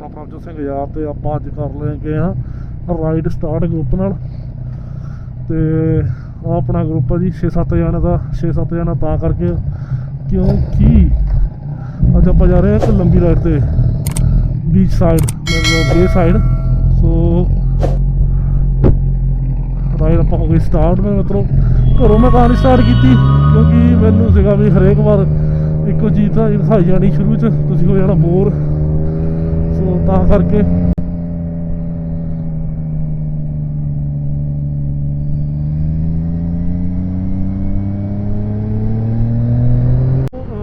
ਆਪਣਾ ਪ੍ਰਭਜੋਤ ਸਿੰਘ ਯਾਰ ਤੇ ਆਪਾਂ ਅੱਜ ਕਰ ਲੈਂਗੇ ਹਾਂ ਰਾਈਡ ਸਟਾਰਟ ਗਰੁੱਪ ਨਾਲ। ਤੇ ਆਹ ਆਪਣਾ ਗਰੁੱਪ ਆ ਜੀ 6-7 ਜਣੇ ਦਾ 6-7 ਜਣਾ ਤਾਂ ਕਰਕੇ। ਕਿਉਂਕਿ ਅੱਜ ਆਪਾਂ ਜਾ ਰਹੇ ਹਾਂ ਇੱਕ ਲੰਬੀ ਰਾਈਡ ਤੇ ਬੀਚ ਸਾਈਡ ਮਤਲਬ ਬੇ ਸਾਈਡ ਸੋ ਰਾਈਡ ਆਪਾਂ ਹੋ ਗਈ ਸਟਾਰਟ ਮੈਂ, ਮਤਲਬ ਘਰੋਂ ਮੈਂ ਕਹਾਣੀ ਸਟਾਰਟ ਕੀਤੀ, ਕਿਉਂਕਿ ਮੈਨੂੰ ਸੀਗਾ ਵੀ ਹਰੇਕ ਵਾਰ ਇੱਕੋ ਚੀਜ਼ ਤਾਂ ਦਿਖਾਈ ਜਾਣੀ ਸ਼ੁਰੂ ਚ, ਤੁਸੀਂ ਹੋ ਜਾਣਾ ਬੋਰ ਤਾਂ ਕਰਕੇ। ਅਹ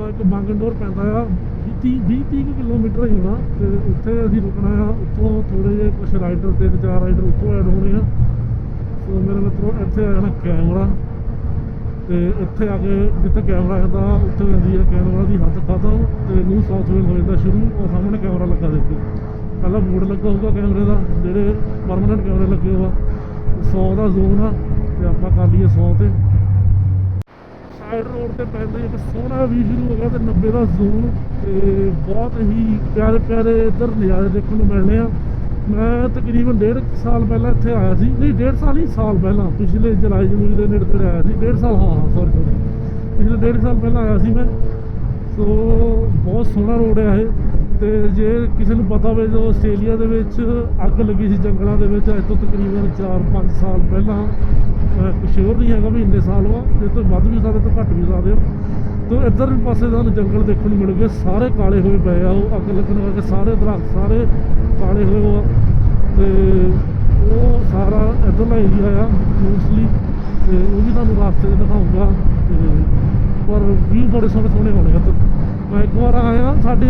ਇੱਕ ਬਾਂਗਨਡੋਰ ਪੈਂਦਾ ਆ 20 20 30 ਕਿਲੋਮੀਟਰ ਹੀ ਹੋਣਾ ਤੇ ਉੱਥੇ ਅਸੀਂ ਰੁਕਣਾ ਆ, ਉੱਥੋਂ ਥੋੜੇ ਜਿਹੇ ਕੁਝ ਰਾਈਡਰ ਤਿੰਨ ਚਾਰ ਰਾਈਡਰ ਉੱਥੋਂ ਐਡ ਹੋਣੇ ਆ। ਸੋ ਮੇਰੇ ਮਿੱਤਰੋ, ਇੱਥੇ ਆ ਜਾਣਾ ਕੈਮਰਾ। ਤੇ ਇੱਥੇ ਆ ਕੇ ਜਿੱਥੇ ਕੈਮਰਾ ਹੁੰਦਾ ਉੱਥੇ ਹੋ ਜਾਂਦੀ ਹੈ ਕੈਮਰਾ ਦੀ ਹੱਥ ਖਤਮ ਤੇ ਨਿਊ ਸਾਊਥ ਵੇਲ ਹੋ ਜਾਂਦਾ ਸ਼ੁਰੂ, ਉਹ ਸਾਹਮਣੇ ਕੈਮਰਾ ਲੱਗਾ ਦੇਖੋ। ਪਹਿਲਾਂ ਬੋਰਡ ਲੱਗਾ ਹੋਊਗਾ ਕੈਮਰੇ ਦਾ, ਜਿਹੜੇ ਪਰਮਨੈਂਟ ਕੈਮਰੇ ਲੱਗੇ ਹੋਆ 100 ਦਾ ਜ਼ੋਨ ਆ, ਤੇ ਆਪਾਂ ਕਰ ਲਈਏ 100 ਤੇ। ਸਾਈਡ ਰੋਡ ਤੇ ਪੈਂਦੇ ਇੱਕ ਸੋਹਣਾ ਵੀ ਸ਼ੁਰੂ ਹੋ ਗਿਆ ਤੇ 90 ਦਾ ਜ਼ੋਨ, ਤੇ ਬਹੁਤ ਹੀ ਪਿਆਰੇ ਪਿਆਰੇ ਇੱਧਰ ਨਜ਼ਾਰੇ ਦੇਖਣ ਨੂੰ ਮਿਲਣੇ ਆ। ਮੈਂ ਤਕਰੀਬਨ ਡੇਢ ਕੁ ਸਾਲ ਪਹਿਲਾਂ ਇੱਥੇ ਆਇਆ ਸੀ। ਨਹੀਂ, ਡੇਢ ਸਾਲ ਹੀ ਸਾਲ ਪਹਿਲਾਂ, ਪਿਛਲੇ ਜੁਲਾਈ ਜਨੂਈ ਦੇ ਨੇੜੇ ਤੇੜੇ ਆਇਆ ਸੀ। ਡੇਢ ਸਾਲ, ਹਾਂ ਹਾਂ ਸੌਰੀ ਸੌਰੀ ਪਿਛਲੇ ਡੇਢ ਸਾਲ ਪਹਿਲਾਂ ਆਇਆ ਸੀ ਮੈਂ। ਸੋ ਬਹੁਤ ਸੋਹਣਾ ਰੋਡ ਹੈ ਇਹ। ਤੇ ਜੇ ਕਿਸੇ ਨੂੰ ਪਤਾ ਹੋਵੇ ਜਦੋਂ ਆਸਟ੍ਰੇਲੀਆ ਦੇ ਵਿੱਚ ਅੱਗ ਲੱਗੀ ਸੀ ਜੰਗਲਾਂ ਦੇ ਵਿੱਚ, ਅੱਜ ਤੋਂ ਤਕਰੀਬਨ 4-5 ਸਾਲ ਪਹਿਲਾਂ ਸ਼ੋਰ ਨਹੀਂ ਹੈਗਾ ਵੀ ਇੰਨੇ ਸਾਲ ਵਾ ਜੇ ਤੋਂ ਵੱਧ ਵੀ ਸਕਦੇ ਤੋਂ ਘੱਟ ਵੀ ਸਕਦੇ ਹੋ ਤੋ ਇੱਧਰ ਵੀ ਪਾਸੇ ਤੁਹਾਨੂੰ ਜੰਗਲ ਦੇਖਣ ਨੂੰ ਮਿਲੂਗੇ ਸਾਰੇ ਕਾਲੇ ਹੋਏ ਪਏ ਆ ਉਹ ਅੱਗ ਲੱਗਣ ਕਰਕੇ, ਸਾਰੇ ਦਰਖਤ ਸਾਰੇ ਕਾਲੇ ਹੋਏ ਹੋਏ ਆ। ਤੇ ਉਹ ਸਾਰਾ ਇੱਧਰਲਾ ਏਰੀਆ ਆ ਮੋਸਟਲੀ ਤੇ ਉਹ ਵੀ ਤੁਹਾਨੂੰ ਰਸਤੇ 'ਚ ਦਿਖਾਊਂਗਾ। ਤੇ ਪਰ ਵਿਊ ਬੜੇ ਸੋਹਣੇ ਸੋਹਣੇ ਹੋਣੇ ਆ ਤੇ ਮੈਂ ਇੱਕ ਵਾਰ ਆਇਆ, ਸਾਡੇ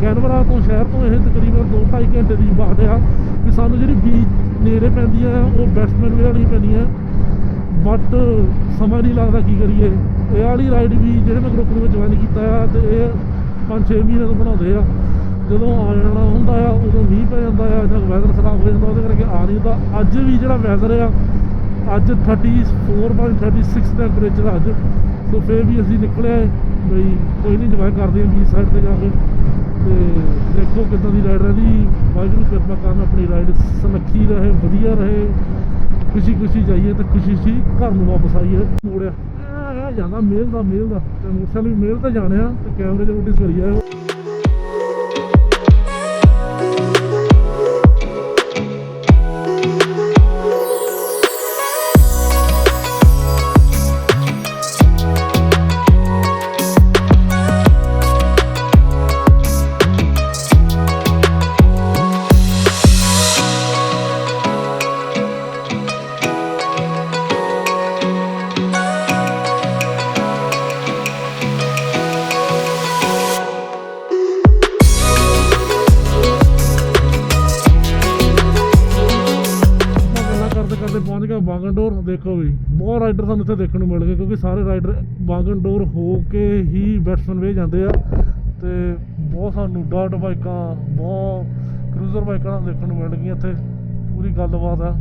ਕੈਨਵਰਾ ਤੋਂ ਸ਼ਹਿਰ ਤੋਂ ਇਹ ਤਕਰੀਬਨ 2-2.5 ਘੰਟੇ ਦੀ ਬਾਤ ਆ ਵੀ ਸਾਨੂੰ ਜਿਹੜੀ ਬੀਚ ਨੇੜੇ ਪੈਂਦੀ ਆ, ਉਹ ਬੈਟਸਮੈਨ ਵੇ ਵਾਲੀ ਪੈਂਦੀ ਆ। ਬਟ ਸਮਾਂ ਨਹੀਂ ਲੱਗਦਾ ਕੀ ਕਰੀਏ। ਇਹ ਵਾਲੀ ਰਾਈਡ ਵੀ ਜਿਹੜੇ ਮੈਂ ਗਰੁੱਪ ਨੂੰ ਜੁਆਇਨ ਕੀਤਾ ਆ ਤੇ ਇਹ 5-6 ਮਹੀਨੇ ਤੋਂ ਬਣਾਉਂਦੇ ਆ। ਜਦੋਂ ਆ ਜਾਣਾ ਹੁੰਦਾ ਆ, ਉਦੋਂ ਮੀਂਹ ਪੈ ਜਾਂਦਾ ਆ, ਜਾਂ ਵੈਦਰ ਖਰਾਬ ਹੋ ਜਾਂਦਾ, ਉਹਦੇ ਕਰਕੇ ਆ ਨਹੀਂ ਹੁੰਦਾ। ਅੱਜ ਵੀ ਜਿਹੜਾ ਵੈਦਰ ਆ, ਅੱਜ 34.36 ਟੈਂਪਰੇਚਰ ਅੱਜ। ਸੋ ਫੇਰ ਵੀ ਅਸੀਂ ਨਿਕਲੇ ਬਈ ਕੋਈ ਨਹੀਂ ਜਵਾਬ ਕਰਦੇ ਆ ਬੀਚ ਸਾਈਡ ਤੇ ਜਾ ਕੇ। ਤੇ ਦੇਖੋ ਕਿੱਦਾਂ ਦੀ ਰਾਈਡ ਰਹੀ ਵਾਹਿਗੁਰੂ ਕਿਰਪਾ ਕਰਨ ਆਪਣੀ ਰਾਈਡ ਸੁਨੱਖੀ ਰਹੇ, ਵਧੀਆ ਰਹੇ। ਖੁਸ਼ੀ ਖੁਸ਼ੀ ਜਾਈਏ ਤੇ ਖੁਸ਼ੀ ਖੁਸ਼ੀ ਘਰ ਨੂੰ ਵਾਪਸ ਆਈਏ। ਮੋੜਿਆ। ਆ ਆ, ਜਾਂਦਾ ਮੇਲ ਦਾ ਮੇਲ ਦਾ ਤੇ ਮੋਟਰਸਾਈਕਲ ਵੀ ਮੇਲ ਤੇ ਜਾਣਿਆ ਆ। ਤੇ ਕੈਮਰੇ 'ਚ ਨੋਟਿਸ ਕਰੀ ਦੇਖੋ ਵੀ, ਬਹੁਤ ਰਾਈਡਰ ਸਾਨੂੰ ਇੱਥੇ ਦੇਖਣ ਨੂੰ ਮਿਲ ਗਏ, ਕਿਉਂਕਿ ਸਾਰੇ ਰਾਈਡਰ ਬਾਗਨਡੋਰ ਹੋ ਕੇ ਹੀ ਬੈਟਸਮੈਨ ਵੇ ਜਾਂਦੇ ਆ ਤੇ ਬਹੁਤ ਸਾਨੂੰ ਡਾਟ ਬਾਈਕਾਂ ਬਹੁਤ ਕਰੂਜ਼ਰ ਬਾਈਕਾਂ ਦੇਖਣ ਨੂੰ ਮਿਲ ਗਈਆਂ ਇੱਥੇ। ਪੂਰੀ ਗੱਲਬਾਤ ਆ।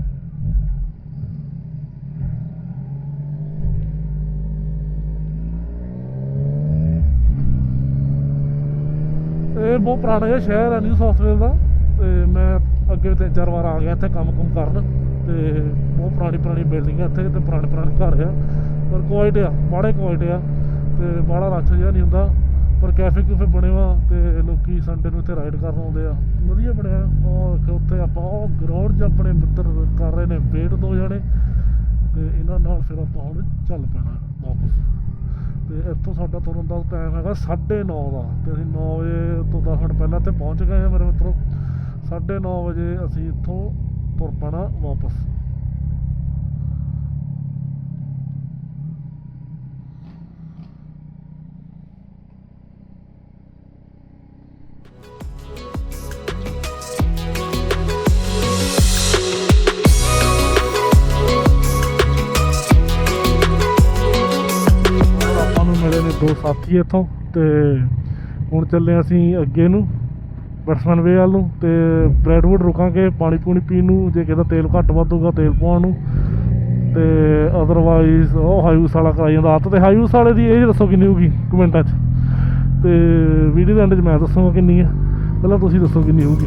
ਇਹ ਬਹੁਤ ਪੁਰਾਣਾ ਜਿਹਾ ਸ਼ਹਿਰ ਹੈ ਨਿਊ ਸਾਊਥ ਵੇਲ ਦਾ। ਤੇ ਮੈਂ ਅੱਗੇ ਤਿੰਨ ਚਾਰ ਵਾਰ ਆ ਗਿਆ ਇੱਥੇ ਕੰਮ ਕੁਮ ਕਰਨ। ਤੇ ਬਹੁਤ ਪੁਰਾਣੀ ਪੁਰਾਣੀ ਬਿਲਡਿੰਗ ਹੈ ਇੱਥੇ ਤੇ ਪੁਰਾਣੇ ਪੁਰਾਣੇ ਘਰ ਆ, ਪਰ ਕੁਆਇਟ ਆ ਬਾੜੇ ਕੁਆਇਟ ਆ, ਤੇ ਬਾੜਾ ਰੱਛ ਜਿਹਾ ਨਹੀਂ ਹੁੰਦਾ, ਪਰ ਕੈਫੇ ਕੂਫੇ ਬਣੇ ਵਾ ਤੇ ਲੋਕੀ ਸੰਡੇ ਨੂੰ ਇੱਥੇ ਰਾਈਡ ਕਰਨ ਆਉਂਦੇ ਆ। ਵਧੀਆ ਬਣਿਆ ਉਹ ਦੇਖੋ ਉੱਥੇ ਆਪਾਂ ਉਹ ਗਰਾਊਂਡ 'ਚ ਆਪਣੇ ਮਿੱਤਰ ਕਰ ਰਹੇ ਨੇ ਵੇਟ ਦੋ ਜਣੇ, ਤੇ ਇਹਨਾਂ ਨਾਲ ਫਿਰ ਆਪਾਂ ਹੁਣ ਚੱਲ ਪੈਣਾ ਵਾਪਸ। ਤੇ ਇੱਥੋਂ ਸਾਡਾ ਤੁਰਨ ਦਾ ਟਾਈਮ ਹੈਗਾ 9:30 ਦਾ, ਤੇ ਅਸੀਂ 9 ਵਜੇ ਤੋਂ 10 ਮਿੰਟ ਪਹਿਲਾਂ ਇੱਥੇ ਪਹੁੰਚ ਗਏ ਹਾਂ ਮੇਰੇ ਮਿੱਤਰੋ। 9:30 ਵਜੇ ਅਸੀਂ ਇੱਥੋਂ ਤੁਰ ਪੈਣਾ ਵਾਪਸ ਆਪਾਂ ਨੂੰ ਮਿਲੇ ਦੋ ਸਾਥੀ ਇੱਥੋਂ, ਤੇ ਹੁਣ ਚੱਲੇ ਅਸੀਂ ਅੱਗੇ ਨੂੰ। ਬੈਟਸਮੈਨ ਵੇ ਵੱਲ ਨੂੰ ਤੇ ਬ੍ਰੈਡਵੁੱਡ ਰੁਕਾਂਗੇ, ਪਾਣੀ ਪੂਣੀ ਪੀਣ ਨੂੰ, ਜੇ ਕਿਤੇ ਤੇਲ ਘੱਟ ਵੱਧੂਗਾ ਤੇਲ ਪਾਉਣ ਨੂੰ। ਤੇ ਅਦਰਵਾਈਜ਼ ਉਹ ਹਾਈਊਸ ਵਾਲਾ ਕਰਾਈ ਜਾਂਦਾ। ਹੱਥ ਤੇ ਹਾਈਊਸ ਵਾਲੇ ਦੀ ਏਜ ਦੱਸੋ ਕਿੰਨੀ ਹੋਊਗੀ ਕਮੈਂਟਾਂ 'ਚ। ਤੇ ਵੀਡੀਓ ਦੇ ਐਂਡ 'ਚ ਮੈਂ ਦੱਸੂਗਾ ਕਿੰਨੀ ਹੈ ਪਹਿਲਾਂ ਤੁਸੀਂ ਦੱਸੋ ਕਿੰਨੀ ਹੋਊਗੀ।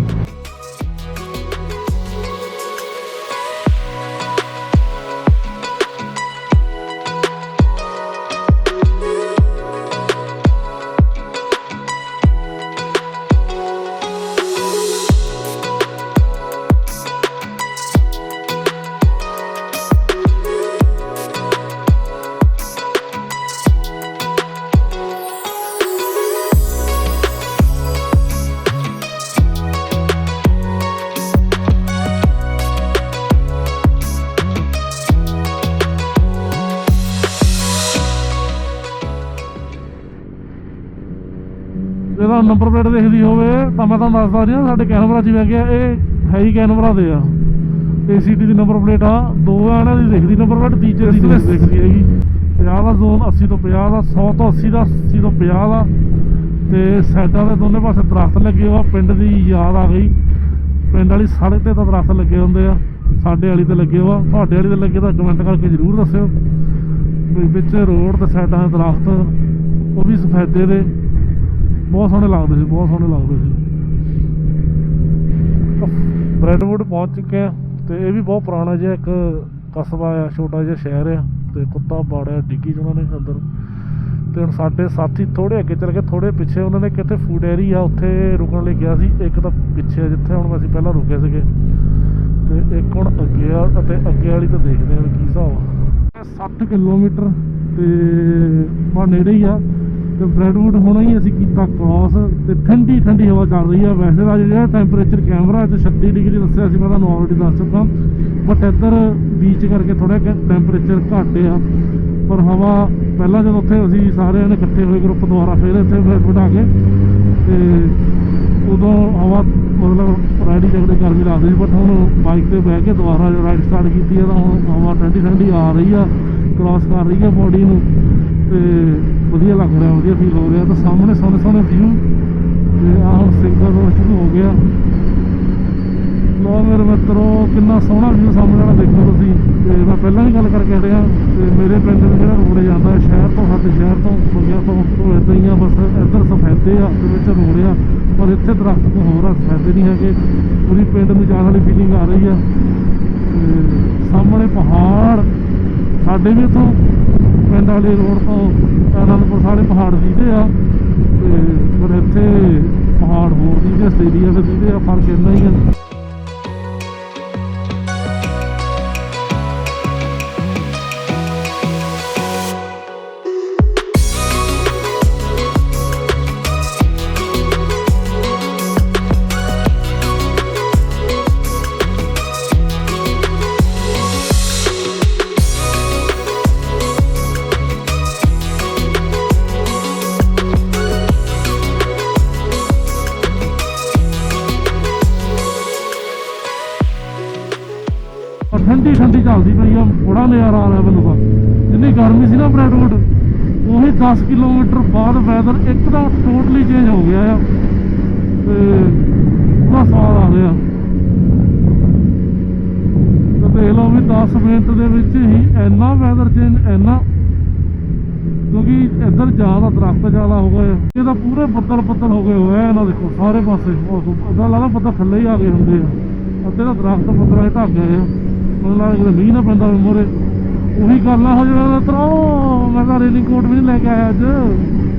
ਨੰਬਰ ਪਲੇਟ ਦੇਖਦੀ ਹੋਵੇ ਤਾਂ ਮੈਂ ਤੁਹਾਨੂੰ ਦੱਸਦਾ ਜੀ ਸਾਡੇ ਕੈਮਰਾ 'ਚ ਵੀ ਗਿਆ ਇਹ ਹੈ ਹੀ ਕੈਮਰਾ ਦੇ ਆ। ACT ਦੀ ਨੰਬਰ ਪਲੇਟ ਆ ਦੋ ਆ ਇਹਨਾਂ ਦੀ ਦਿਖਦੀ ਨੰਬਰ ਪਲੇਟ ਤੀਜੇ ਦੀ ਦਿਖਦੀ ਹੈਗੀ। 50 ਦਾ ਜ਼ੋਨ 80 ਤੋਂ 50 ਦਾ 100 ਤੋਂ 80 ਦਾ 80 ਤੋਂ 50 ਦਾ। ਤੇ ਸਾਈਡਾਂ ਦੇ ਦੋਨੇ ਪਾਸੇ ਦਰਖਤ ਲੱਗੇ ਹੋਆ ਪਿੰਡ ਦੀ ਯਾਦ ਆ ਗਈ। ਪਿੰਡ ਵਾਲੀ ਸੜਕ ਤੇ ਤਾਂ ਦਰਖਤ ਲੱਗੇ ਹੁੰਦੇ ਆ ਸਾਡੇ ਵਾਲੀ ਤੇ ਲੱਗੇ ਹੋਆ ਤੁਹਾਡੇ ਵਾਲੀ ਤੇ ਲੱਗੇ ਤਾਂ ਕਮੈਂਟ ਕਰਕੇ ਜ਼ਰੂਰ ਦੱਸਿਓ। ਵੀ ਵਿੱਚ ਰੋਡ ਤੇ ਸਾਈਡਾਂ ਦੇ ਦਰਖਤ ਉਹ ਵੀ ਸਫੈਦੇ ਦੇ। ਬਹੁਤ ਸੋਹਣੇ ਲੱਗਦੇ ਸੀ, ਬਹੁਤ ਸੋਹਣੇ ਲੱਗਦੇ ਸੀ। ਬ੍ਰੈਡਵੁੱਡ ਪਹੁੰਚ ਚੁੱਕੇ ਆ ਤੇ ਇਹ ਵੀ ਬਹੁਤ ਪੁਰਾਣਾ ਜਿਹਾ ਇੱਕ ਕਸਬਾ ਆ, ਛੋਟਾ ਜਿਹਾ ਸ਼ਹਿਰ ਆ ਤੇ ਕੁੱਤਾ ਬਾੜਿਆ, ਡਿੱਗੀ 'ਚ ਨੇ ਅੰਦਰ। ਤੇ ਹੁਣ ਸਾਡੇ ਸਾਥੀ ਥੋੜੇ ਅੱਗੇ ਚੱਲ ਕੇ ਥੋੜੇ ਪਿੱਛੇ ਉਹਨਾਂ ਨੇ ਕਿਤੇ ਫੂਡ ਏਰੀ ਆ, ਉੱਥੇ ਰੁਕਣ ਲਈ ਗਿਆ ਸੀ, ਇੱਕ ਤਾਂ ਪਿੱਛੇ ਆ ਜਿੱਥੇ ਹੁਣ ਅਸੀਂ ਪਹਿਲਾਂ ਰੁਕੇ ਸੀਗੇ। ਤੇ ਇੱਕ ਹੁਣ ਅੱਗੇ ਆ ਅਤੇ ਅੱਗੇ ਵਾਲੀ ਤਾਂ ਦੇਖਦੇ ਆ ਕੀ ਹਿਸਾਬ ਆ। 60 ਕਿਲੋਮੀਟਰ ਤੇ ਬਾ ਨੇੜੇ ਹੀ ਆ। ਤੇ ਬ੍ਰੈਡਵੁੱਡ ਹੋਣਾ ਹੀ ਅਸੀਂ ਕੀਤਾ ਕ੍ਰਾਸ ਤੇ ਠੰਡੀ ਠੰਡੀ ਹਵਾ ਚੱਲ ਰਹੀ ਆ। ਵੈਸੇ ਤਾਂ ਜਿਹੜਾ ਟੈਂਪਰੇਚਰ ਕੈਮਰਾ 'ਚ 36 ਡਿਗਰੀ ਦੱਸਿਆ ਸੀ, ਮੈਂ ਤੁਹਾਨੂੰ ਆਲਰੇਡੀ ਦੱਸ ਚੁੱਕਾ। ਬਟ ਇੱਧਰ ਬੀਚ ਕਰਕੇ ਥੋੜਾ ਟੈਂਪਰੇਚਰ ਘੱਟ ਆ। ਪਰ ਹਵਾ ਪਹਿਲਾਂ ਜਦੋਂ ਉੱਥੇ ਅਸੀਂ ਸਾਰਿਆਂ ਨੇ ਇਕੱਠੇ ਹੋਏ ਗਰੁੱਪ ਦੁਆਰਾ ਫਿਰ ਇੱਥੇ ਬ੍ਰੈਡਵੁੱਡ ਆ ਕੇ ਤੇ ਉਦੋਂ ਹਵਾ ਮਤਲਬ ਰਾਈਡਿੰਗ ਕਰਦੇ ਗਰਮੀ ਲੱਗਦੀ ਸੀ ਬਟ ਹੁਣ ਬਾਈਕ ਤੇ ਬਹਿ ਕੇ ਦੁਬਾਰਾ ਰਾਈਡ ਸਟਾਰਟ ਕੀਤੀ ਹੈ ਤਾਂ ਹੁਣ ਹਵਾ ਠੰਡੀ ਠੰਡੀ ਆ ਰਹੀ ਆ ਕ੍ਰਾਸ ਕਰ ਰਹੀ ਆ ਬੋਡੀ ਨੂੰ ਤੇ ਵਧੀਆ ਲੱਗ ਰਿਹਾ, ਵਧੀਆ ਫੀਲ ਹੋ ਰਿਹਾ। ਤਾਂ ਸਾਹਮਣੇ ਸੋਹਣੇ ਸੋਹਣੇ ਵਿਊ ਤੇ ਆਹ ਹੁਣ ਸਿੰਗਲ ਰੋਡ ਸ਼ੁਰੂ ਹੋ ਗਿਆ। ਲੋ ਮੇਰੇ ਮਿੱਤਰੋ, ਕਿੰਨਾ ਸੋਹਣਾ ਵਿਊ ਸਾਹਮਣੇ ਵਾਲਾ ਦੇਖੋ ਤੁਸੀਂ। ਤੇ ਮੈਂ ਪਹਿਲਾਂ ਵੀ ਗੱਲ ਕਰਕੇ ਹਟਿਆ, ਤੇ ਮੇਰੇ ਪਿੰਡ ਨੂੰ ਜਿਹੜਾ ਰੋਡ ਜਾਂਦਾ ਸ਼ਹਿਰ ਤੋਂ ਸਾਡੇ ਸ਼ਹਿਰ ਤੋਂ ਬੰਗਿਆ ਤੋਂ, ਉਹ ਇੱਦਾਂ ਹੀ ਆ, ਬਸ ਇੱਧਰ ਸਫੈਦੇ ਆ, ਤੇ ਵਿੱਚ ਰੋਡ ਆ, ਪਰ ਇੱਥੇ ਦਰਖਤ ਕੋ ਹੋਰ ਆ, ਸਫੈਦੇ ਨਹੀਂ ਹੈਗੇ। ਪੂਰੀ ਪਿੰਡ ਨੂੰ ਜਾਣ ਵਾਲੀ ਫੀਲਿੰਗ ਆ ਰਹੀ ਆ। ਤੇ ਸਾਹਮਣੇ ਪਹਾੜ, ਸਾਡੇ ਵੀ ਇੱਥੋਂ ਪਿੰਡ ਵਾਲੀ ਰੋਡ ਤੋਂ, ਅਨੰਦਪੁਰ ਸਾਰੇ ਪਹਾੜ ਦਿਖਦੇ ਆ। ਤੇ ਪਰ ਇੱਥੇ ਪਹਾੜ ਹੋਰ ਦਿਖਦੇ ਆਸਟ੍ਰੇਲੀਆ ਦੇ ਦਿਖਦੇ ਆ, ਫ਼ਰਕ ਇੰਨਾ ਹੀ ਆ। ਬੜਾ ਨਜ਼ਾਰਾ ਆ ਰਿਹਾ ਮੈਨੂੰ ਤਾਂ। ਜਿੰਨੀ ਗਰਮੀ ਸੀ ਨਾ ਬ੍ਰੈਡਵੁੱਡ ਉਹੀ 10 ਕਿਲੋਮੀਟਰ ਬਾਅਦ ਵੈਦਰ ਇੱਕਦਮ ਟੋਟਲੀ ਚੇਂਜ ਹੋ ਗਿਆ ਆ। ਤੇ ਬੜਾ ਸਵਾਦ ਆ ਰਿਹਾ। ਤੇ ਦੇਖ ਲਓ ਵੀ 10 ਮਿੰਟ ਦੇ ਵਿੱਚ ਹੀ ਇੰਨਾ ਵੈਦਰ ਚੇਂਜ ਇੰਨਾ ਕਿਉਂਕਿ ਇੱਧਰ ਜ਼ਿਆਦਾ ਦਰਖਤ ਜ਼ਿਆਦਾ ਹੋ ਗਏ ਇਹ ਤਾਂ ਪੂਰੇ ਬੱਦਲ ਬੱਦਲ ਹੋ ਗਏ ਹੋਏ ਆ ਇਹਨਾਂ ਦੇਖੋ ਸਾਰੇ ਪਾਸੇ। ਉਹਦਾ ਲੱਗਦਾ ਬੱਦਲ ਥੱਲੇ ਹੀ ਆ ਗਏ ਹੁੰਦੇ ਆ। ਅੱਧੇ ਤਾਂ ਦਰਖਤ ਬੱਦਲਾਂ 'ਚ ਢੱਕ ਗਏ ਆ। ਮੈਨੂੰ ਲੱਗਦਾ ਕਿ ਮੀਂਹ ਨਾ ਪੈਂਦਾ ਮੋਰੇ। ਉਹੀ ਗੱਲ ਆ ਹੋ ਜਾਵੇ ਤਰੋ ਮੈਂ ਤਾਂ ਰੇਨਿੰਗ ਕੋਟ ਵੀ ਨਹੀਂ ਲੈ ਕੇ ਆਇਆ ਅੱਜ।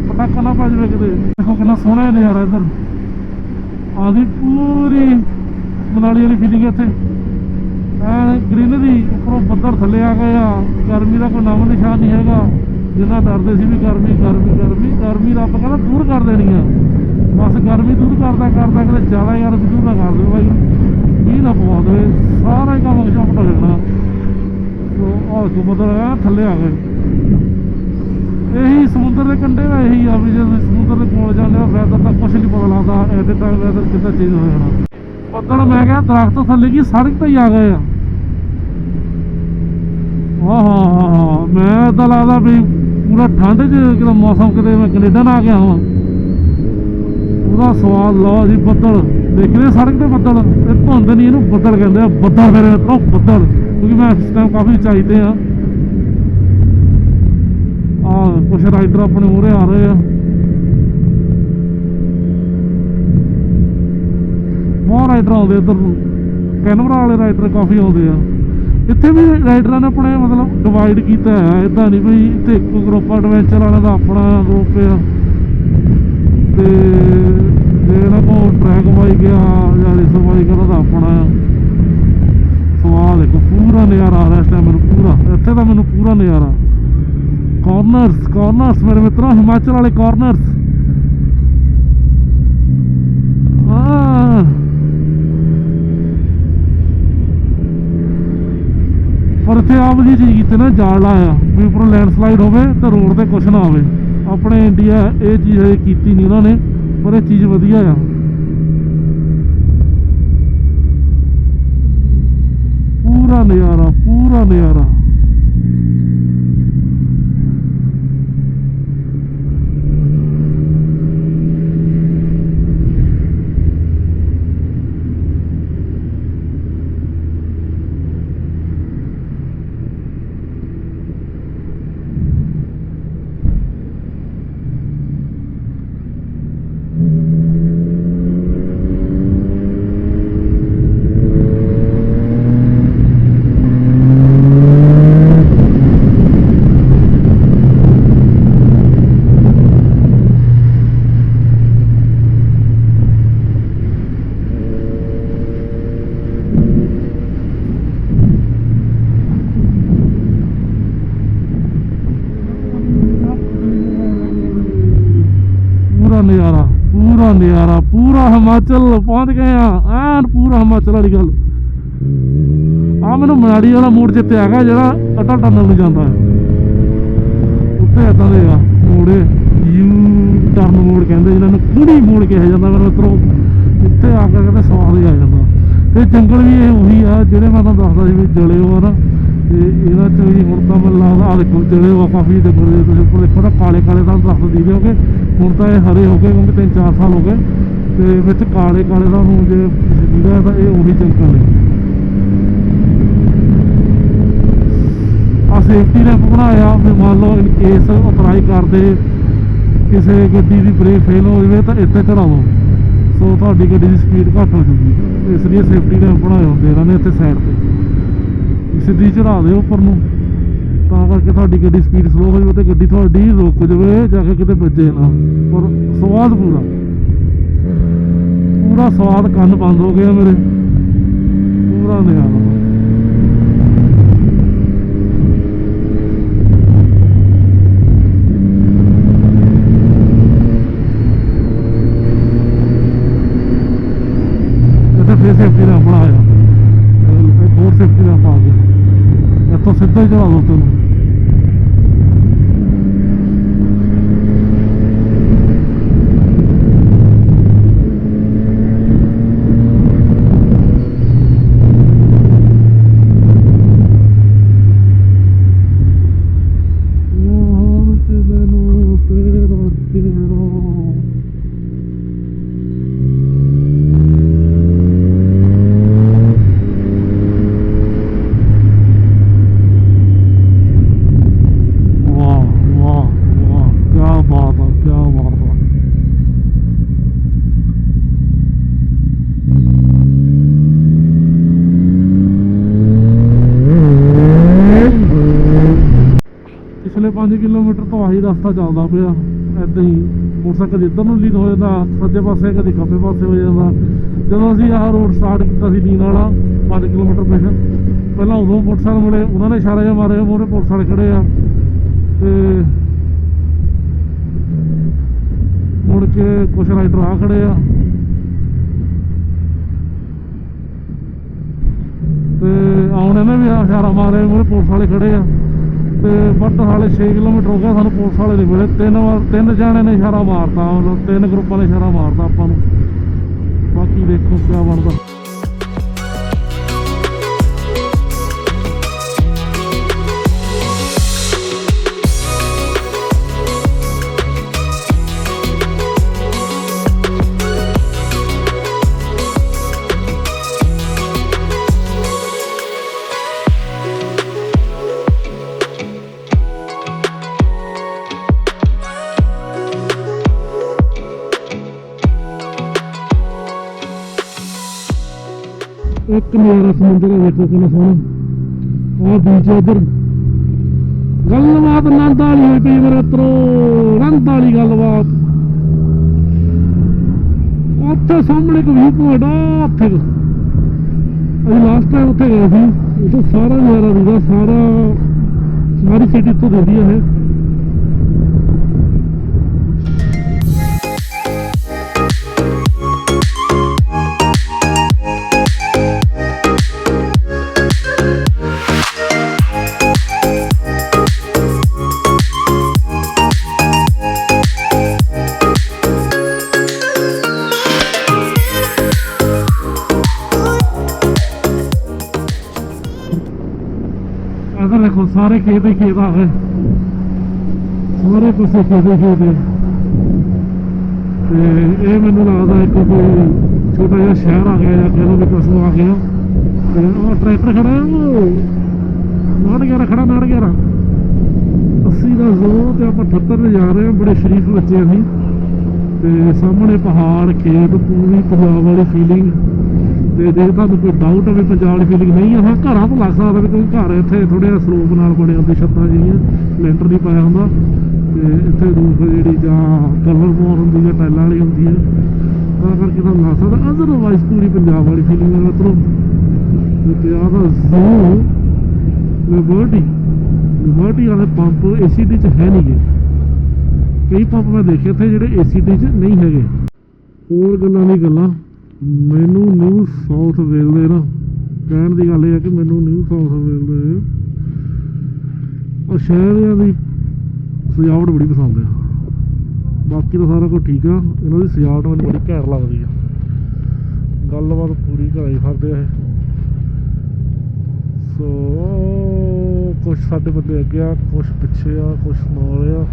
ਪਟਾਕਾ ਨਾ ਪਾ ਜਾਵੇ ਕਿਤੇ। ਦੇਖੋ ਕਿੰਨਾ ਸੋਹਣਾ ਨਜ਼ਾਰਾ ਇੱਧਰ। ਆ ਪੂਰੀ ਮਨਾਲੀ ਵਾਲੀ ਫੀਲਿੰਗ ਇੱਥੇ। ਐ ਗ੍ਰੀਨਰੀ ਉੱਪਰੋਂ ਬੱਦਲ ਥੱਲੇ ਆ ਗਏ ਆ। ਗਰਮੀ ਦਾ ਕੋਈ ਨਾਮ ਨਿਸ਼ਾਨ ਨਹੀਂ ਹੈਗਾ। ਜਿੰਨਾ ਡਰਦੇ ਸੀ ਵੀ ਗਰਮੀ ਗਰਮੀ ਗਰਮੀ ਗਰਮੀ ਰੱਬ ਕਹਿੰਦਾ ਦੂਰ ਕਰ ਦੇਣੀ ਆ। ਬਸ ਗਰਮੀ ਦੂਰ ਕਰਦਾ ਕਰਦਾ ਕਿਤੇ ਜ਼ਿਆਦਾ ਯਾਰ ਦੂਰ ਨਾ ਕਰ ਦਿਓ ਬਾਈ। ਮੀਂਹ ਨਾ ਪਵਾ ਦੇਵੇ, ਸਾਰਾ ਹੀ ਕੰਮ ਚੌਪਟ ਹੋ ਜਾਣਾ ਸੋ ਆਹ ਜੋ ਮਤਲਬ ਆ ਥੱਲੇ ਆ ਗਏ। ਇਹੀ ਸਮੁੰਦਰ ਦੇ ਕੰਢੇ ਦਾ ਇਹੀ ਆ ਵੀ ਜੇ ਸਮੁੰਦਰ ਦੇ ਕੋਲ ਜਾਂਦੇ ਹੋ ਵੈਦਰ ਦਾ ਕੁਛ ਨਹੀਂ ਪਤਾ ਲੱਗਦਾ ਐਟ ਏ ਵੈਦਰ ਕਿੱਦਾਂ ਚੇਂਜ ਹੋ ਜਾਣਾ। ਉਦੋਂ ਮੈਂ ਕਿਹਾ ਦਰਖਤ ਥੱਲੇ ਕੀ ਸੜਕ ਤੇ ਹੀ ਆ ਗਏ ਆ। ਆਹ ਮੈਂ ਤਾਂ ਲੱਗਦਾ ਵੀ ਪੂਰਾ ਠੰਡ 'ਚ ਕਿਤੇ ਮੌਸਮ ਕਿਤੇ ਮੈਂ ਕੈਨੇਡਾ ਨਾ ਆ ਗਿਆ ਹਾਂ। ਉਹਦਾ ਸਵਾਦ ਲਓ ਜੀ ਬੱਦਲ। ਦੇਖ ਰਹੇ ਸੜਕ ਤੇ ਬੱਦਲ। ਇਹ ਧੁੰਦ ਨਹੀਂ, ਇਹਨੂੰ ਬੱਦਲ ਕਹਿੰਦੇ ਆ। ਬੱਦਲ ਮੇਰੇ ਮਿੱਤਰੋ, ਬੱਦਲ। ਕਿਉਂਕਿ ਮੈਂ ਇਸ ਟਾਈਮ ਕਾਫੀ ਚਾਹੀਦੇ ਆ। ਆ ਕੁਛ ਰਾਈਡਰ ਆਪਣੇ ਮੂਹਰੇ ਆ ਰਹੇ ਆ। ਬਹੁਤ ਰਾਈਡਰ ਆਉਂਦੇ ਇੱਧਰ ਨੂੰ। ਕੈਨਵਰਾ ਵਾਲੇ ਰਾਈਡਰ ਕਾਫੀ ਆਉਂਦੇ ਆ। ਇੱਥੇ ਵੀ ਰਾਈਡਰਾਂ ਨੇ ਆਪਣੇ ਮਤਲਬ ਡਿਵਾਈਡ ਕੀਤਾ ਹੈ। ਇਦਾਂ ਨਹੀਂ ਵੀ ਇੱਥੇ ਇੱਕ ਗਰੁੱਪ ਐਡਵੈਂਚਰ ਵਾਲਿਆਂ ਦਾ ਆਪਣਾ ਗਰੁੱਪ ਆ। ਤੇ ਜੇ ਇਹਨਾਂ ਟਰੈਕ ਬਾਈਕ ਗਿਆ ਜਾਂ ਰੇਸਰ ਬਾਈਕ ਉਹਨਾਂ ਦਾ ਆਪਣਾ ਆ। ਸਵਾਦ ਦੇਖੋ ਪੂਰਾ ਨਜ਼ਾਰਾ ਆ ਰਿਹਾ ਇਸ ਟਾਈਮ ਮੈਨੂੰ ਪੂਰਾ। ਇੱਥੇ ਤਾਂ ਮੈਨੂੰ ਪੂਰਾ ਨਜ਼ਾਰਾ। ਕਾਰਨਰਸ ਕਾਰਨਰਸ ਮੇਰੇ ਮਿੱਤਰੋ, ਹਿਮਾਚਲ ਵਾਲੇ ਕਾਰਨਰਸ ਆ। ਪਰ ਇੱਥੇ ਆਪ ਜੀ ਚੀਜ਼ ਕੀਤੀ ਨਾ, ਜਾਲ ਲਾਇਆ। ਵੀ ਉੱਪਰ ਲੈਂਡਸਲਾਈਡ ਹੋਵੇ ਤੇ ਰੋਡ ਤੇ ਕੁਛ ਨਾ ਹੋਵੇ। ਆਪਣੇ ਇੰਡੀਆ ਇਹ ਚੀਜ਼ ਹਜੇ ਕੀਤੀ ਨਹੀਂ ਉਹਨਾਂ ਨੇ। ਪਰ ਇਹ ਚੀਜ਼ ਵਧੀਆ ਆ। ਪੂਰਾ ਨਜ਼ਾਰਾ ਪੂਰਾ ਨਜ਼ਾਰਾ ਪੂਰਾ ਨਜ਼ਾਰਾ ਪੂਰਾ ਨਜ਼ਾਰਾ ਪੂਰਾ ਹਿਮਾਚਲ ਪਹੁੰਚ ਗਏ ਆ, ਐਨ ਪੂਰਾ ਹਿਮਾਚਲ ਵਾਲੀ ਗੱਲ। ਆ ਮੈਨੂੰ ਮਨਾਲੀ ਵਾਲਾ ਮੋੜ ਜਿੱਤੇ ਹੈਗਾ, ਜਿਹੜਾ ਅਟਲ ਟਨਲ ਨੂੰ ਜਾਂਦਾ ਹੈ। ਉੱਥੇ ਏਦਾਂ ਦੇ ਆ, ਮੋੜੇ ਯੂ ਟਰਨ ਮੋੜ ਕਹਿੰਦੇ, ਜਿਹਨਾਂ ਨੂੰ ਕੁੜੀ ਮੋੜ ਕਿਹਾ ਜਾਂਦਾ ਮੇਰੇ ਮਿੱਤਰੋ ਇੱਥੇ ਆ ਕੇ ਕਹਿੰਦੇ ਸਵਾਦ ਹੀ ਆ ਜਾਂਦਾ। ਤੇ ਜੰਗਲ ਵੀ ਇਹ ਉਹੀ ਆ, ਜਿਹੜੇ ਮੈਂ ਤੁਹਾਨੂੰ ਦੱਸਦਾ ਸੀ ਵੀ ਜਲੇ ਹੋ ਨਾ ਤੇ ਇਹਨਾਂ ਚ ਵੀ ਹੁਣ ਤਾਂ ਮੈਨੂੰ ਲੱਗਦਾ ਆ ਦੇਖੋ ਜਲੇ ਹੋ ਆ ਕਾਫੀ ਜੰਗਲ ਦੇ ਤੁਸੀਂ ਉੱਪਰ ਦੇਖੋ ਨਾ ਕਾਲੇ ਕਾਲੇ ਤਾਂ ਦੱਸ ਦੀ ਹੋਗੇ। ਹੁਣ ਤਾਂ ਇਹ ਹਰੇ ਹੋ ਗਏ, ਕਿਉਂਕਿ 3-4 ਸਾਲ ਹੋ ਗਏ। ਤੇ ਵਿੱਚ ਕਾਲੇ ਕਾਲੇ ਦਾ ਹੁਣ ਜੇ ਜਿਹੜਾ ਤਾਂ ਇਹ ਉਹੀ ਜੰਗਲ ਨੇ। ਆ ਸੇਫਟੀ ਰੈਂਪ ਬਣਾਇਆ, ਵੀ ਮੰਨ ਲਓ ਇਨ ਕੇਸ ਉਤਰਾਈ ਕਰਦੇ, ਕਿਸੇ ਗੱਡੀ ਦੀ ਬ੍ਰੇਕ ਫੇਲ ਹੋ ਜਾਵੇ ਤਾਂ ਇੱਥੇ ਚੜਾ ਲਓ ਸੋ ਤੁਹਾਡੀ ਗੱਡੀ ਦੀ ਸਪੀਡ ਘੱਟ ਹੋ ਜੂਗੀ ਇਸ ਲਈ ਸੇਫਟੀ ਰੈਂਪ ਬਣਾਏ ਹੁੰਦੇ, ਇਹਨਾਂ ਨੇ ਇੱਥੇ ਸਾਈਡ ਤੇ। ਸਿੱਧੀ ਚੜਾ ਦਿਓ ਉੱਪਰ ਨੂੰ। ਤਾਂ ਕਰਕੇ ਤੁਹਾਡੀ ਗੱਡੀ ਸਪੀਡ ਸਲੋ ਹੋ ਜਾਵੇ ਤੇ ਗੱਡੀ ਤੁਹਾਡੀ ਰੁਕ ਜਾਵੇ, ਜਾ ਕੇ ਕਿਤੇ ਵੱਜੇ ਨਾ। ਪਰ ਸਵਾਦ ਪੂਰਾ। ਪੂਰਾ ਸਵਾਦ ਕੰਨ ਬੰਦ ਹੋ ਗਿਆ ਮੇਰੇ। ਪੂਰਾ ਨਜ਼ਾਰਾ ਇੱਥੇ ਫੇਰ ਸੇਫਟੀ ਦਾ ਬਣਾਇਆ ਇਹ ਹੋਰ ਸੇਫਟੀ ਦਾ ਪਾ ਗਿਆ ਇੱਥੋਂ ਸਿੱਧਾ ਹੀ ਚੜਾ ਦੋ ਤੈਨੂੰ ਯਾਰ ਤੇਰੇ ਨੂੰ ਤੇਰਾ ਤੇਰਾ ਵਾਹ ਵਾਹ ਵਾਹ ਕੀ ਬਾਤ ਹੈ ਕੀ ਬਾਤ ਹੈ ਪਿਛਲੇ 5 ਕਿਲੋਮੀਟਰ ਤੋਂ ਆਹੀ ਰਸਤਾ ਚੱਲਦਾ ਪਿਆ ਐਦਾਂ ਹੀ ਮੋਟਰਸਾਈਕਲ ਇੱਧਰ ਨੂੰ ਲੀਨ ਹੋ ਜਾਂਦਾ, ਸੱਜੇ ਪਾਸੇ ਕਦੇ ਖੱਬੇ ਪਾਸੇ ਹੋ ਜਾਂਦਾ। ਜਦੋਂ ਅਸੀਂ ਆਹ ਰੋਡ ਸਟਾਰਟ ਕੀਤਾ ਸੀ ਲੀਨ ਵਾਲਾ 5 ਕਿਲੋਮੀਟਰ ਪਿਛੇ, ਪਹਿਲਾਂ ਉਦੋਂ ਮੋਟਰਸਾਈਕਲ ਮਿਲੇ ਉਹਨਾਂ ਨੇ ਇਸ਼ਾਰਾ ਜਿਹਾ ਮਾਰਿਆ ਮੋਰੇ ਪੁਲਿਸ ਵਾਲੇ ਖੜੇ ਆ। ਤੇ ਮੁੜ ਕੇ ਕੁਛ ਰਾਈਡਰ ਆ ਖੜੇ ਆ। ਤੇ ਆਉਣ ਇਹਨੇ ਵੀ ਇਸ਼ਾਰਾ ਮਾਰਿਆ ਮੋਰੇ ਪੁਲਿਸ ਵਾਲੇ ਖੜੇ ਆ। ਤੇ ਬਟ ਹਾਲੇ 6 ਕਿਲੋਮੀਟਰ ਹੋ ਗਿਆ ਸਾਨੂੰ ਪੁਲਿਸ ਵਾਲੇ ਨਹੀਂ ਮਿਲੇ ਤਿੰਨ ਵਾਰ ਤਿੰਨ ਜਾਣੇ ਨੇ ਇਸ਼ਾਰਾ ਮਾਰਤਾ, ਮਤਲਬ ਤਿੰਨ ਗਰੁੱਪਾਂ ਨੇ ਇਸ਼ਾਰਾ ਮਾਰਤਾ ਆਪਾਂ ਨੂੰ। ਬਾਕੀ ਦੇਖੋ ਕੀ ਬਣਦਾ। ਇੱਕ ਨਜ਼ਾਰਾ ਸਮੁੰਦਰ ਦਾ ਦੇਖੋ ਕਿੰਨਾ ਸੋਹਣਾ ਆਹ ਬੀਚ ਇਧਰ। ਗੱਲਬਾਤ ਆਨੰਦ ਵਾਲੀ ਹੋਈ ਪਈ ਮੇਰੇ ਮਿੱਤਰੋ ਆਨੰਦ ਵਾਲੀ ਗੱਲਬਾਤ। ਉੱਥੇ ਸਾਹਮਣੇ ਇੱਕ ਵਿਊ ਪੁਆਇੰਟ ਆ, ਉੱਥੇ ਅਸੀਂ ਲਾਸਟ ਟਾਈਮ ਉੱਥੇ ਗਏ ਸੀ। ਉੱਥੇ ਸਾਰਾ ਨਜ਼ਾਰਾ ਦਿਖਦਾ, ਸਾਰਾ ਸਾਰੀ ਸਿਟੀ ਤੋਂ ਦਿਖਦੀ ਹੈ ਸਾਰੇ ਖੇਤ ਹੀ ਖੇਤ ਆ ਸਾਰੇ ਪਾਸੇ ਖੇਤ ਹੀ ਖੇਤ ਹੈ ਤੇ ਇਹ ਮੈਨੂੰ ਲੱਗਦਾ ਇੱਕ ਕੋਈ ਛੋਟਾ ਜਿਹਾ ਸ਼ਹਿਰ ਆ ਗਿਆ ਜਾਂ ਕਹਿ ਵੀ ਕਸਬਾ ਆ ਗਿਆ। ਤੇ ਉਹ ਟਰੈਕਟਰ ਖੜਾ ਉਹ। ਨਾੜ ਗਿਆ ਖੜਾ ਨਾੜ ਗਿਆ 80 ਦਾ ਜ਼ੋਰ ਤੇ ਆਪਾਂ 78 ਤੇ ਜਾ ਰਹੇ ਹਾਂ, ਬੜੇ ਸ਼ਰੀਫ ਬੱਚੇ ਅਸੀਂ। ਤੇ ਸਾਹਮਣੇ ਪਹਾੜ, ਖੇਤ, ਪੂਰੀ ਪੰਜਾਬ ਵਾਲੀ ਫੀਲਿੰਗ ਤੇ ਜੇ ਤੁਹਾਨੂੰ ਕੋਈ ਡਾਊਟ ਹੋਵੇ ਪੰਜਾਬ ਫੀਲਿੰਗ ਨਹੀਂ ਆ। ਹਾਂ, ਘਰਾਂ ਤੋਂ ਲੱਗ ਸਕਦਾ ਵੀ ਕੋਈ ਘਰ ਇੱਥੇ ਥੋੜੇ ਸਰੂਪ ਨਾਲ ਬਣੇ ਹੁੰਦੇ, ਛੱਤਾਂ ਜਿਹੜੀਆਂ ਲੈਂਟਰ ਨਹੀਂ ਪਾਇਆ ਹੁੰਦਾ। ਤੇ ਇੱਥੇ ਰੂਫ ਜਿਹੜੀ ਜਾਂ ਕਲਰ ਮੋਰ ਹੁੰਦੀ ਹੈ ਟਾਈਲਾਂ ਵਾਲੀ ਹੁੰਦੀ ਹੈ ਤਾਂ ਕਰਕੇ ਤਾਂ ਲੱਗ ਸਕਦਾ। ਅਦਰਵਾਈਜ਼ ਪੂਰੀ ਪੰਜਾਬ ਵਾਲੀ ਫੀਲਿੰਗ ਹੈ ਮਤਲਬ ਤੇ ਆਹ ਦਾ ਜ਼ੂ ਲਿਬਰਟੀ ਲਿਬਰਟੀ ਵਾਲੇ ਪੰਪ ਏਸੀਡੀ ਚ ਹੈ ਨਹੀਂਗੇ ਕਈ ਪੰਪ ਮੈਂ ਦੇਖੇ ਇੱਥੇ ਜਿਹੜੇ ਏਸੀਡੀ ਚ ਨਹੀਂ ਹੈਗੇ। ਹੋਰ ਗੱਲਾਂ ਦੀ ਗੱਲਾਂ। ਮੈਨੂੰ ਨਿਊ ਸਾਊਥ ਵੇਲ ਦੇ ਨਾ, ਕਹਿਣ ਦੀ ਗੱਲ ਇਹ ਹੈ ਕਿ ਮੈਨੂੰ ਨਿਊ ਸਾਊਥ ਵੇਲ ਦੇ ਉਹ ਸ਼ਹਿਰਾਂ ਦੀ ਸਜਾਵਟ ਬੜੀ ਪਸੰਦ ਆ। ਬਾਕੀ ਤਾਂ ਸਾਰਾ ਕੁਝ ਠੀਕ ਆ, ਇਹਨਾਂ ਦੀ ਸਜਾਵਟ ਮੈਨੂੰ ਬੜੀ ਘੈਂਟ ਲੱਗਦੀ ਆ। ਗੱਲਬਾਤ ਪੂਰੀ ਕਰਾਈ ਫਿਰਦੇ ਆ ਇਹ। ਸੋ ਕੁਝ ਸਾਡੇ ਬੰਦੇ ਅੱਗੇ ਆ ਕੁਝ ਪਿੱਛੇ ਆ ਕੁਝ ਨਾਲ ਆ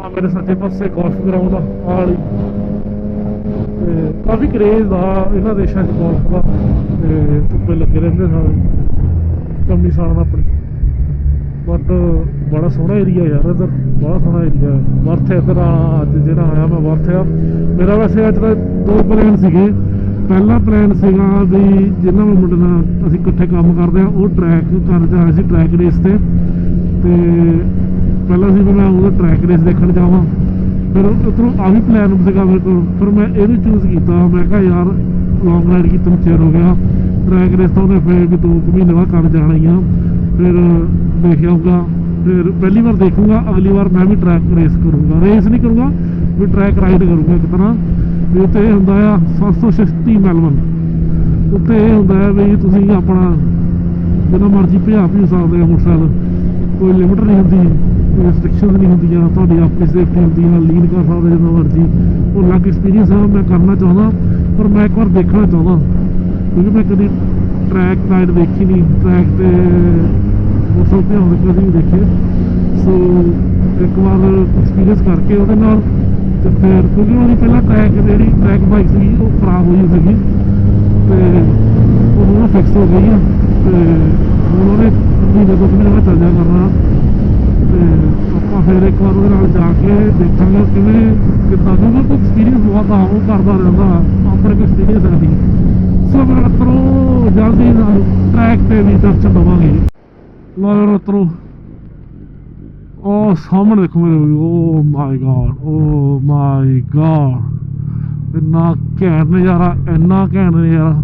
ਆ ਮੇਰੇ ਸੱਜੇ ਪਾਸੇ ਗੋਲਫ ਗਰਾਊਂਡ ਆ ਵਾਲੀ ਤੇ ਕਾਫੀ ਕਰੇਜ਼ ਆ ਇਹਨਾਂ ਦੇਸ਼ਾਂ 'ਚ ਗੋਲਫ ਦਾ। ਤੇ ਧੁੱਪੇ ਲੱਗੇ ਰਹਿੰਦੇ ਸਾਰੇ ਕੰਮੀ ਸਾਣ ਆਪਣੀ। ਬਟ ਬੜਾ ਸੋਹਣਾ ਏਰੀਆ ਯਾਰ ਇਧਰ। ਬੜਾ ਸੋਹਣਾ ਏਰੀਆ ਵਰਥ ਇਧਰ ਆ ਅੱਜ ਜਿਹੜਾ ਆਇਆ ਮੈਂ ਵਰਥ ਆ। ਮੇਰਾ ਵੈਸੇ ਅੱਜ ਦਾ ਦੋ ਪਲਾਨ ਸੀਗੇ। ਪਹਿਲਾ ਪਲਾਨ ਸੀਗਾ ਵੀ ਜਿਨ੍ਹਾਂ ਨੂੰ ਮੁੰਡੇ ਨਾਲ ਅਸੀਂ ਇਕੱਠੇ ਕੰਮ ਕਰਦੇ ਆ, ਉਹ ਟਰੈਕ ਕਰ ਜਾਣਾ ਸੀ ਟਰੈਕ ਰੇਸ ਤੇ। ਤੇ ਪਹਿਲਾਂ ਸੀ ਵੀ ਮੈਂ ਉਹਦਾ ਟਰੈਕ ਰੇਸ ਦੇਖਣ ਜਾਵਾਂ। ਫਿਰ ਉਧਰੋਂ ਆ ਵੀ ਪਲਾਨ ਸੀਗਾ ਮੇਰੇ ਕੋਲ। ਫਿਰ ਮੈਂ ਇਹਨੂੰ ਚੂਜ਼ ਕੀਤਾ। ਮੈਂ ਕਿਹਾ, ਯਾਰ ਲੌਂਗ ਰਾਈਡ ਕੀਤੀ ਨੂੰ ਚਿਰ ਹੋ ਗਿਆ? ਟਰੈਕ ਰੇਸ ਤਾਂ ਉਹਨੇ ਫਿਰ ਵੀ ਦੋ ਕੁ ਮਹੀਨੇ ਬਾਅਦ ਕਰ ਜਾਣਾ ਹੀ ਆ। ਫਿਰ ਦੇਖ ਆਊਗਾ ਫਿਰ ਪਹਿਲੀ ਵਾਰ ਦੇਖੂੰਗਾ। ਅਗਲੀ ਵਾਰ ਮੈਂ ਵੀ ਟਰੈਕ ਰੇਸ ਕਰੂੰਗਾ। ਰੇਸ ਨਹੀਂ ਕਰੂੰਗਾ, ਵੀ ਟਰੈਕ ਰਾਈਡ ਕਰੂੰਗਾ ਇੱਕ ਤਰ੍ਹਾਂ। ਵੀ ਉੱਤੇ ਇਹ ਹੁੰਦਾ ਆ 736 ਮੈਲਵਨ ਉੱਤੇ ਇਹ ਹੁੰਦਾ ਹੈ ਵੀ ਤੁਸੀਂ ਆਪਣਾ ਜਿੰਨਾ ਮਰਜ਼ੀ ਭਜਾ ਵੀ ਸਕਦੇ ਹੋ ਮੋਟਰਸਾਈਕਲ। ਕੋਈ ਲਿਮਟ ਨਹੀਂ ਹੁੰਦੀ। ਰੈਸਟ੍ਰਿਕਸ਼ਨਸ ਨਹੀਂ ਹੁੰਦੀਆਂ ਤੁਹਾਡੀ ਆਪਣੀ ਸੇਫਟੀ ਹੁੰਦੀ ਹੈ ਲੀਨ ਕਰ ਸਕਦੇ ਜਿੰਨਾ ਮਰਜ਼ੀ। ਉਹ ਅਲੱਗ ਐਕਸਪੀਰੀਅੰਸ ਹੈ ਮੈਂ ਕਰਨਾ ਚਾਹੁੰਦਾ, ਪਰ ਮੈਂ ਇੱਕ ਵਾਰ ਦੇਖਣਾ ਚਾਹੁੰਦਾ। ਕਿਉਂਕਿ ਮੈਂ ਕਦੀ ਟਰੈਕ ਰਾਈਡ ਦੇਖੀ ਨਹੀਂ ਟਰੈਕ ਤੇ ਮੋਟਰਸਾਈਕਲ ਤੇ ਆਉਂਦੇ ਕਦੀ ਨਹੀਂ ਦੇਖੇ। ਸੋ ਇੱਕ ਵਾਰ ਐਕਸਪੀਰੀਅੰਸ ਕਰਕੇ ਉਹਦੇ ਨਾਲ ਤੇ ਫਿਰ, ਕਿਉਂਕਿ ਉਹਦੀ ਪਹਿਲਾਂ ਟਰੈਕ ਜਿਹੜੀ ਟਰੈਕ ਬਾਈਕ ਸੀ ਉਹ ਖਰਾਬ ਹੋਈ ਸੀਗੀ। ਤੇ ਉਹ ਹੁਣ ਫਿਕਸ ਹੋ ਗਈ ਆ। ਤੇ ਹੁਣ ਉਹਨੇ ਮਹੀਨੇ ਦੋ ਕੁ ਮਹੀਨੇ ਬਾਅਦ ਚੱਲ ਜਾ ਕਰਨਾ ਤੇ ਆਪਾਂ ਫਿਰ ਇੱਕ ਵਾਰ ਉਹਦੇ ਨਾਲ ਜਾ ਕੇ ਦੇਖਾਂਗੇ ਕਿਵੇਂ, ਕਿੱਦਾਂ ਕਿਉਂਕਿ ਕੋਈ ਐਕਸਪੀਰੀਅੰਸ ਬਹੁਤ ਆ ਉਹ ਕਰਦਾ ਰਹਿੰਦਾ ਆਪਣੇ ਕੋਲ ਐਕਸਪੀਰੀਅੰਸ ਹੈ ਨਹੀਂ। ਸੋ ਮੇਰਾ ਮਿੱਤਰੋ, ਜਲਦੀ ਨਾਲ ਟਰੈਕ ਤੇ ਵੀ ਦਰਸ਼ਨ ਦਵਾਂਗੇ। ਲਓ ਯਾਰ ਉਹ ਸਾਹਮਣੇ ਦੇਖੋ ਮੇਰੇ ਓ my god O my god ਇੰਨਾ ਘੈਂਟ ਨਜ਼ਾਰਾ, ਇੰਨਾ ਘੈਂਟ ਨਜ਼ਾਰਾ।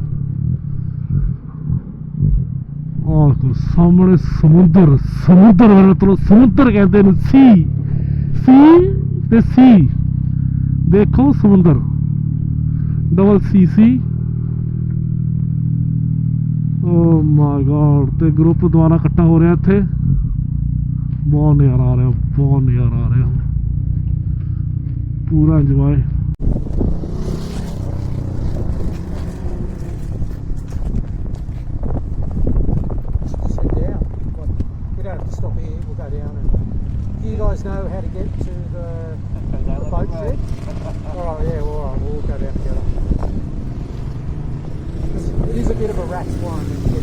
ਉਹ ਸਾਹਮਣੇ ਸਮੁੰਦਰ ਸਮੁੰਦਰ ਮੇਰੇ ਸਮੁੰਦਰ ਕਹਿੰਦੇ ਨੇ ਸੀ ਸੀ ਤੇ ਸੀ। ਦੇਖੋ ਸਮੁੰਦਰ। ਡਬਲ ਸੀ ਸੀ ਓ ਮਾਈ ਗॉड ਤੇ ਗਰੁੱਪ ਦੁਆਰਾ ਇਕੱਠਾ ਹੋ ਰਿਹਾ ਇੱਥੇ। ਬਹੁਤ ਨਜ਼ਾਰਾ ਆ ਰਿਹਾ, ਬਹੁਤ ਨਜ਼ਾਰਾ ਆ ਰਿਹਾ। ਪੂਰਾ enjoy boat oh, yeah, well, alright, we'll go down together. It is a bit of a rat's one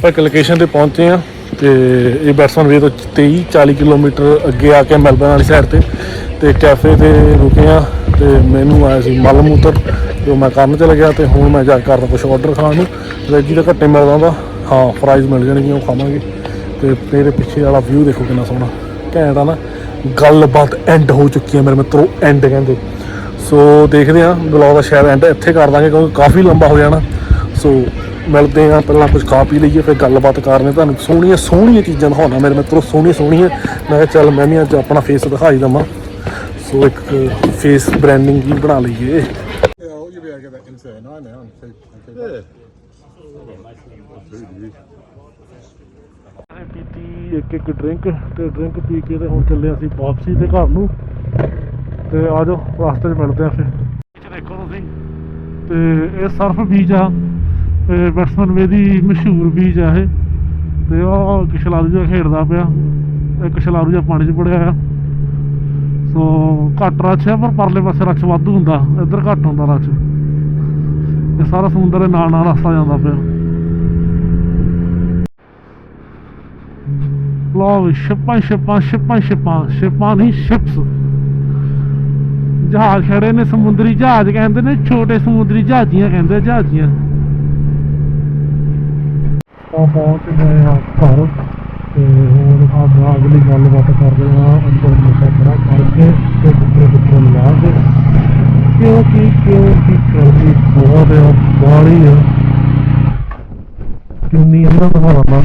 ਆਪਾਂ ਇੱਕ ਲੋਕੇਸ਼ਨ ਤੇ ਪਹੁੰਚੇ ਆ ਤੇ ਇਹ ਬੈਟਸਮੈਨ ਵੇ ਤੋਂ 23 40 ਕਿਲੋਮੀਟਰ ਅੱਗੇ ਆ ਕੇ ਮੈਲਬਨ ਵਾਲੀ ਸਾਈਡ ਤੇ ਤੇ ਕੈਫੇ ਤੇ ਰੁਕੇ ਆ ਤੇ ਮੈਨੂੰ ਆਇਆ ਸੀ ਮਲ ਮੂਤਰ, ਜੋ ਮੈਂ ਕਰਨ ਚਲਾ ਗਿਆ ਤੇ ਹੁਣ ਮੈਂ ਜਾ ਕੇ ਕਰਦਾ ਕੁਝ ਆਰਡਰ ਖਾਣ ਨੂੰ, ਵੈਜੀ ਦਾ ਘੱਟੇ ਮਿਲਦਾ ਹੁੰਦਾ। ਹਾਂ ਫਰਾਈਜ਼ ਮਿਲ ਜਾਣਗੀਆਂ ਉਹ ਖਾਵਾਂਗੇ। ਤੇ ਮੇਰੇ ਪਿੱਛੇ ਵਾਲਾ ਵਿਊ ਦੇਖੋ ਕਿੰਨਾ ਸੋਹਣਾ। ਘੈਂਟ ਆ ਨਾ, ਗੱਲਬਾਤ ਐਂਡ ਹੋ ਚੁੱਕੀ ਹੈ ਮੇਰੇ ਮਿੱਤਰੋ ਐਂਡ ਕਹਿੰਦੇ। ਸੋ ਦੇਖਦੇ ਆ ਬਲੌਗ ਦਾ ਸ਼ਾਇਦ ਐਂਡ ਇੱਥੇ ਕਰ ਦਾਂਗੇ, ਕਿਉਂਕਿ ਕਾਫੀ ਲੰਬਾ ਹੋ ਜਾਣਾ। ਸੋ ਮਿਲਦੇ ਆ ਪਹਿਲਾਂ ਕੁਝ ਖਾ ਪੀ ਲਈਏ ਫਿਰ ਗੱਲਬਾਤ ਕਰਨੇ। ਤੁਹਾਨੂੰ ਸੋਹਣੀਆਂ ਸੋਹਣੀਆਂ ਚੀਜ਼ਾਂ ਦਿਖਾਉਣਾ ਮੇਰੇ ਮਿੱਤਰੋ ਸੋਹਣੀਆਂ ਸੋਹਣੀਆਂ। ਮੈਂ ਕਿਹਾ ਚੱਲ ਮੈਂ ਵੀ ਅੱਜ ਆਪਣਾ ਫੇਸ ਦਿਖਾਈ ਦਵਾਂ। ਸੋ ਇੱਕ ਫੇਸ ਬ੍ਰਾਂਡਿੰਗ ਵੀ ਬਣਾ ਲਈਏ। you'll be able to get that into ਪੀਤੀ ਇੱਕ ਇੱਕ ਡਰਿੰਕ ਤੇ ਡਰਿੰਕ ਪੀ ਕੇ ਤੇ ਹੁਣ ਚੱਲੇ ਅਸੀਂ ਵਾਪਸੀ ਤੇ ਘਰ ਨੂੰ। ਤੇ ਆ ਜਾਓ ਰਸਤੇ 'ਚ ਮਿਲਦੇ ਆ ਫਿਰ। ਇਹ ਦੇਖੋ ਤੁਸੀਂ। ਤੇ ਇਹ ਸਰਫ ਬੀਚ ਆ। ਤੇ ਬੈਟਸਮੈਨ ਵੇ ਮਸ਼ਹੂਰ ਬੀਜ ਆ ਇਹ। ਤੇ ਉਹ ਕਿਸ਼ਲਾਰੂ ਜਿਹਾ ਖੇਡਦਾ ਪਿਆ। ਇੱਕ ਕਿਸ਼ਲਾਰੂ ਜਿਹਾ ਪਾਣੀ 'ਚ ਪੜਿਆ ਆ ਸੋ ਘੱਟ ਰੱਛ ਆ ਪਰ ਪਰਲੇ ਪਾਸੇ ਰੱਛ ਵਾਧੂ ਹੁੰਦਾ। ਇੱਧਰ ਘੱਟ ਹੁੰਦਾ ਰੱਛ ਇਹ ਸਾਰਾ ਸਮੁੰਦਰ ਦੇ ਨਾਲ ਨਾਲ ਰਸਤਾ ਜਾਂਦਾ ਪਿਆ। ਲਓ ਸ਼ਿਪਾਂ ਸ਼ਿਪਾਂ ਸ਼ਿਪਾਂ ਸ਼ਿਪਾਂ ਸ਼ਿਪਾਂ ਨਹੀਂ ਸ਼ਿਪਸ ਜਹਾਜ਼ ਖੜੇ ਨੇ, ਸਮੁੰਦਰੀ ਜਹਾਜ਼ ਕਹਿੰਦੇ ਨੇ, ਛੋਟੇ ਸਮੁੰਦਰੀ ਜਹਾਜ਼ੀਆਂ ਕਹਿੰਦੇ ਜਹਾਜ਼ੀਆਂ। ਆ ਪਹੁੰਚ ਗਏ ਆ ਘਰ ਤੇ ਹੁਣ ਆਪਾਂ ਅਗਲੀ ਗੱਲਬਾਤ ਕਰਦੇ ਆ ਅੰਦਰ ਮੁਸਾਫਰਾ ਕਰਕੇ ਤੇ ਕੁੱਤੇ ਕੁੱਤੇ ਲਾ ਕੇ। ਕਿਉਂਕਿ ਕਿਉਂਕਿ ਕਰਦੀ ਬਹੁਤ ਹੈ ਬਾੜੀ ਹੈ ਕਿੰਨੀ ਇਹਨਾਂ ਦਾ ਹਾਲਾ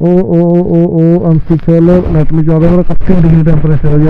ਉਹ ਉਹ ਉਹ ਉਹ ਐਮਸੀ ਖੇਲ ਨੈਟ ਵਿੱਚ ਜ਼ਿਆਦਾ ਮੇਰਾ 31 ਡਿਗਰੀ ਟੈਂਪਰੇਚਰ ਹੈ ਜੀ